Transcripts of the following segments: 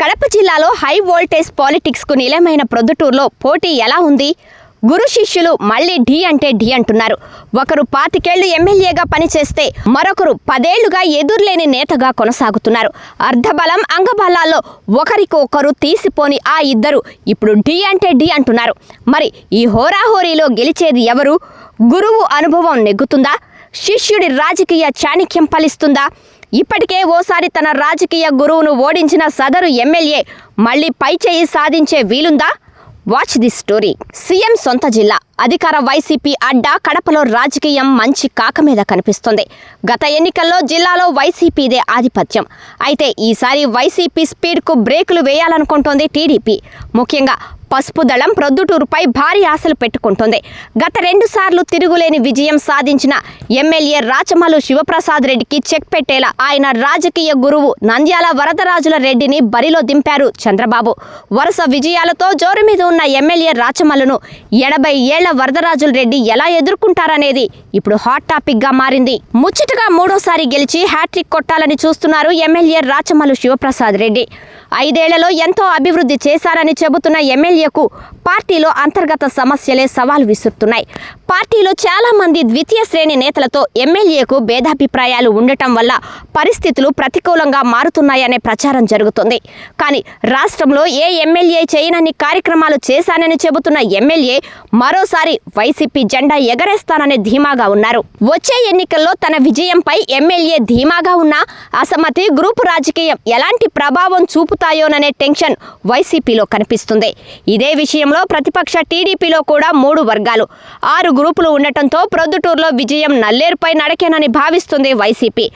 కడప జిల్లాలో high voltage పాలిటిక్స్కు నిలమైన ప్రొద్దుటూరులో పోటీ ఎలా ఉంది? గురు శిష్యులు మళ్ళీ ఢీ అంటే ఢీ అంటున్నారు. ఒకరు పాతికేళ్ళు ఎమ్మెల్యేగా పనిచేస్తే మరొకరు పదేళ్ళుగా ఎదురులేని నేతగా కొనసాగుతున్నారు. అర్ధబలం అంగబలాల్లో ఒకరికొకరు తీసిపోని ఆ ఇద్దరు ఇప్పుడు ఢీ అంటే ఢీ అంటున్నారు. మరి ఈ హోరాహోరీలో గెలిచేది ఎవరు? గురువు అనుభవం నెగ్గుతుందా? శిష్యుడి రాజకీయ చాణిక్యం ఫలిస్తుందా? ఇప్పటికే ఓసారి తన రాజకీయ గురువును ఓడించిన సదరు ఎమ్మెల్యే మళ్ళీ పై చేయి సాధించే వీలుందా? వాచ్ ది స్టోరీ సీఎం సొంత జిల్లా. అధికార వైసీపీ అడ్డా కడపలో రాజకీయం మంచి కాక మీద కనిపిస్తుంది. గత ఎన్నికల్లో జిల్లాలో వైసీపీదే ఆధిపత్యం. అయితే ఈసారి వైసీపీ స్పీడ్కు బ్రేకులు వేయాలనుకుంటోంది టీడీపీ. ముఖ్యంగా పసుపు దళం ప్రొద్దుటూరుపై భారీ ఆశలు పెట్టుకుంటుంది. గత రెండు సార్లు తిరుగులేని విజయం సాధించిన ఎమ్మెల్యే రాచమల్లు శివప్రసాద్ రెడ్డికి చెక్ పెట్టేలా ఆయన రాజకీయ గురువు నంద్యాల వరదరాజుల రెడ్డిని బరిలో దింపారు చంద్రబాబు. వరుస విజయాలతో జోరు మీద ఉన్న ఎమ్మెల్యే రాచమల్లును ఎనభై ఏళ్ళ వరదరాజుల రెడ్డి ఎలా ఎదుర్కొంటారనేది ఇప్పుడు హాట్ టాపిక్గా మారింది. ముచ్చటగా మూడోసారి గెలిచి హ్యాట్రిక్ కొట్టాలని చూస్తున్నారు ఎమ్మెల్యే రాచమల్లు శివప్రసాద్ రెడ్డి. ఐదేళ్ళలో ఎంతో అభివృద్ధి చేశారని చెబుతున్న ఎమ్మెల్యే ఎమ్మెల్యేకు పార్టీలో అంతర్గత సమస్యలే సవాల్ విసురుతున్నాయి. పార్టీలో చాలామంది ద్వితీయ శ్రేణి నేతలతో ఎమ్మెల్యేకు భేదాభిప్రాయాలు ఉండటం వల్ల పరిస్థితులు ప్రతికూలంగా మారుతున్నాయనే ప్రచారం జరుగుతుంది. కానీ రాష్ట్రంలో ఏ ఎమ్మెల్యే చేయనన్ని కార్యక్రమాలు చేశానని చెబుతున్న ఎమ్మెల్యే మరోసారి వైసీపీ జెండా ఎగరేస్తాననే ధీమాగా ఉన్నారు. వచ్చే ఎన్నికల్లో తన విజయంపై ఎమ్మెల్యే ధీమాగా ఉన్నా అసమ్మతి గ్రూపు రాజకీయం ఎలాంటి ప్రభావం చూపుతాయోననే టెన్షన్ వైసీపీలో కనిపిస్తుంది. ఇదే విషయంలో ప్రతిపక్ష టీడీపీలో కూడా మూడు వర్గాలు. ఆరు గ్రూపులు ఉండటంతో ప్రొద్దుటూరులో విజయం నల్లేరుపై నడకేనని భావిస్తుంది వైసీపీ.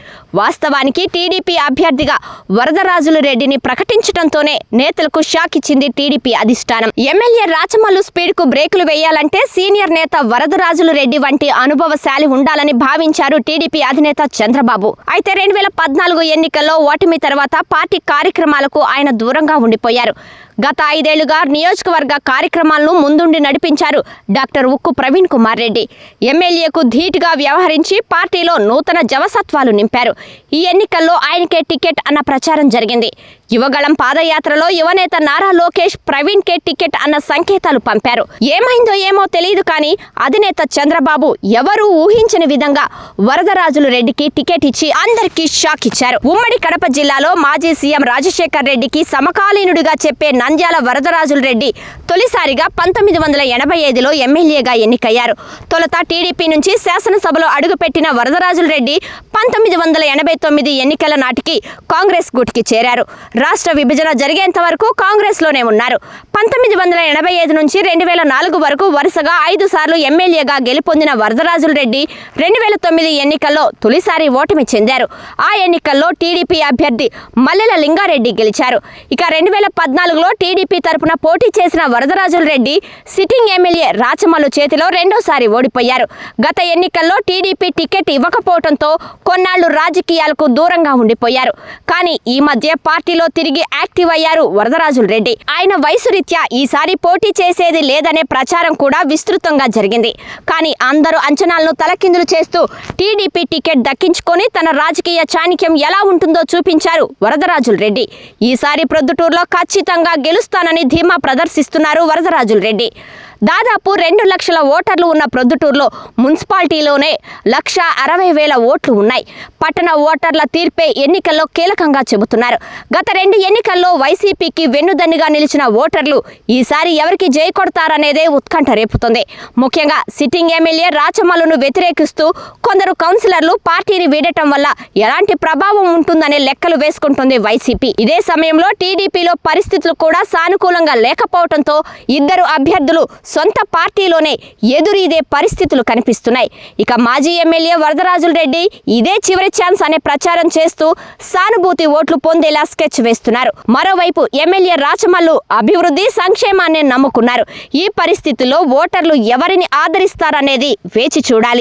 వాస్తవానికి టీడీపీ అభ్యర్థిగా వరదరాజులు రెడ్డిని ప్రకటించడంతోనే నేతలకు షాక్ ఇచ్చింది టీడీపీ అధిష్టానం. ఎమ్మెల్యే రాచమల్లు స్పీడ్కు బ్రేకులు వేయాలంటే సీనియర్ నేత వరదరాజులు రెడ్డి వంటి అనుభవశాలి ఉండాలని భావించారు టీడీపీ అధినేత చంద్రబాబు. అయితే రెండు వేల పద్నాలుగు ఎన్నికల్లో ఓటమి తర్వాత పార్టీ కార్యక్రమాలకు ఆయన దూరంగా ఉండిపోయారు. గత ఐదేళ్ళుగా నియోజకవర్గ కార్యక్రమాలను ముందుండి నడిపించారు డాక్టర్ ఉక్కు ప్రవీణ్ కుమార్ రెడ్డి. ఎమ్మెల్యేకు ధీటుగా వ్యవహరించి పార్టీలో నూతన జవసత్వాలు నింపారు. ఈ ఎన్నికల్లో ఆయనకే టికెట్ అన్న ప్రచారం జరిగింది. యువగళం పాదయాత్రలో యువనేత నారా లోకేష్ ప్రవీణ్ కే టికెట్ అన్న సంకేతాలు పంపారు. ఏమైందో ఏమో తెలియదు కానీ అధినేత చంద్రబాబు ఎవరూ ఊహించని విధంగా వరదరాజులు రెడ్డికి టికెట్ ఇచ్చి అందరికీ షాక్ ఇచ్చారు. ఉమ్మడి కడప జిల్లాలో మాజీ సీఎం రాజశేఖర్ రెడ్డికి సమకాలీనుడిగా చెప్పే నంద్యాల వరదరాజుల రెడ్డి తొలిసారిగా పంతొమ్మిది వందల ఎనభై ఐదులో ఎమ్మెల్యేగా ఎన్నికయ్యారు. తొలుత టీడీపీ నుంచి శాసనసభలో అడుగుపెట్టిన వరదరాజుల రెడ్డి పంతొమ్మిది వందల ఎనభై తొమ్మిది ఎన్నికల నాటికి కాంగ్రెస్ గుట్కి చేరారు. రాష్ట్ర విభజన జరిగేంత వరకు కాంగ్రెస్లోనే ఉన్నారు. పంతొమ్మిది వందల ఎనభై ఐదు నుంచి రెండు వేల నాలుగు వరకు వరుసగా ఐదు సార్లు ఎమ్మెల్యేగా గెలుపొందిన వరదరాజుల రెడ్డి రెండు వేల తొమ్మిది ఎన్నికల్లో తొలిసారి ఓటమి చెందారు. ఆ ఎన్నికల్లో టీడీపీ అభ్యర్థి మల్లెల లింగారెడ్డి గెలిచారు. ఇక రెండు వేల పద్నాలుగులో టీడీపీ తరపున పోటీ చేసిన వరదరాజుల రెడ్డి సిట్టింగ్ ఎమ్మెల్యే రాచమల్లు చేతిలో రెండోసారి ఓడిపోయారు. గత ఎన్నికల్లో టీడీపీ టికెట్ ఇవ్వకపోవడంతో కొన్నాళ్ళు రాజకీయాలకు దూరంగా ఉండిపోయారు. కానీ ఈ మధ్య పార్టీలో తిరిగి యాక్టివ్ అయ్యారు వరదరాజుల రెడ్డి. ఆయన వయసు రీత్యా ఈసారి పోటీ చేసేది లేదనే ప్రచారం కూడా విస్తృతంగా జరిగింది. కానీ అందరూ అంచనాలను తలకిందులు చేస్తూ టీడీపీ టికెట్ దక్కించుకొని తన రాజకీయ చాణిక్యం ఎలా ఉంటుందో చూపించారు వరదరాజుల రెడ్డి. ఈసారి ప్రొద్దుటూరులో ఖచ్చితంగా గెలుస్తానని ధీమా ప్రదర్శిస్తున్నారు వరదరాజుల రెడ్డి. దాదాపు రెండు లక్షల ఓటర్లు ఉన్న ప్రొద్దుటూరులో మున్సిపాలిటీలోనే లక్ష అరవై వేల ఓట్లు ఉన్నాయి. పట్టణ ఓటర్ల తీర్పే ఎన్నికల్లో కీలకంగా చెబుతున్నారు. గత రెండు ఎన్నికల్లో వైసీపీకి వెన్నుదన్నుగా నిలిచిన ఓటర్లు ఈసారి ఎవరికి జై కొడతారనేదే ఉత్కంఠ రేపుతుంది. ముఖ్యంగా సిట్టింగ్ ఎమ్మెల్యే రాచమల్లును వ్యతిరేకిస్తూ కొందరు కౌన్సిలర్లు పార్టీని వీడటం వల్ల ఎలాంటి ప్రభావం ఉంటుందనే లెక్కలు వేసుకుంటుంది వైసీపీ. ఇదే సమయంలో టీడీపీలో పరిస్థితులు కూడా సానుకూలంగా లేకపోవడంతో ఇద్దరు అభ్యర్థులు సొంత పార్టీలోనే ఎదురీదే పరిస్థితులు కనిపిస్తున్నాయి. ఇక మాజీ ఎమ్మెల్యే వరదరాజుల రెడ్డి ఇదే చివరి ఛాన్స్ అనే ప్రచారం చేస్తూ సానుభూతి ఓట్లు పొందేలా స్కెచ్ వేస్తున్నారు. మరోవైపు ఎమ్మెల్యే రాచమల్లు అభివృద్ధి సంక్షేమాన్ని నమ్ముకున్నారు. ఈ పరిస్థితుల్లో ఓటర్లు ఎవరిని ఆదరిస్తారనేది వేచి చూడాలి.